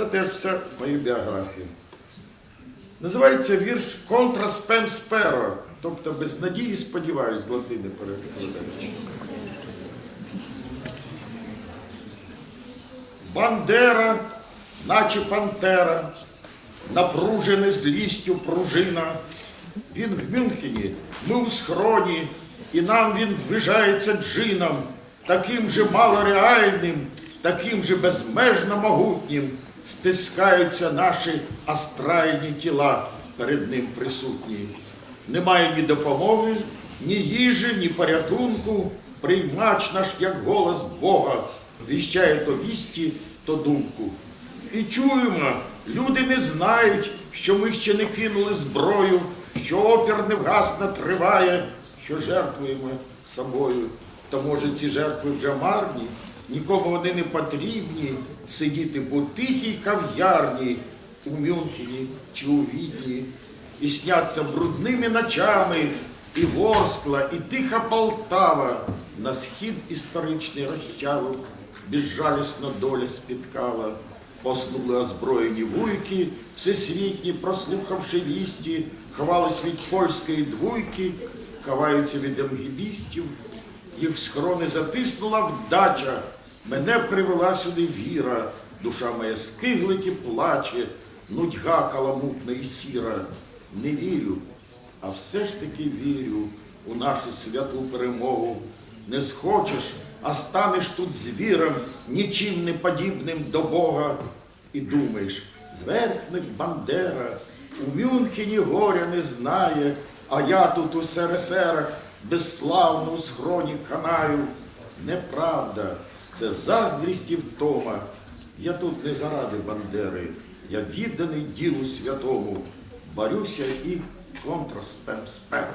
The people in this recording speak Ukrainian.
Це теж все мої біографії. Називається вірш Контра спем сперо, тобто без надії сподіваюсь, з латини перекладаючи. Бандера, наче пантера, напружене злістю пружина. Він в Мюнхені, ми у схроні, і нам він ввижається джином, таким же малореальним, таким же безмежно могутнім стискаються наші астральні тіла перед ним присутні. Немає ні допомоги, ні їжі, ні порятунку. Приймач наш, як голос Бога, віщає то вісті, то думку. І чуємо, люди не знають, що ми ще не кинули зброю, що опір невгасно триває, що жертвуємо собою. То може ці жертви вже марні, нікому вони не потрібні сидіти по тихій кав'ярні у Мюнхені чи у Відні і сняться брудними ночами і Ворскла, і тиха Полтава, на схід історичний розчавив, безжалісна доля спіткала. Поснули озброєні вуйки, всесвітні, прослухавши вісті, ховались від польської двуйки, ховаються від амгібістів. Їх в схорони затиснула вдача, мене привела сюди віра, душа моя скиглить і плаче, нудьга каламутна і сіра. Не вірю, а все ж таки вірю у нашу святу перемогу. Не схочеш, а станеш тут звіром, нічим не подібним до Бога. І думаєш, зверхник Бандера у Мюнхені горя не знає, а я тут у СРСРах безславно у схроні канаю. Неправда, це заздрість і втома. Я тут не заради Бандери, я відданий ділу святому, борюся і контраспем сперм.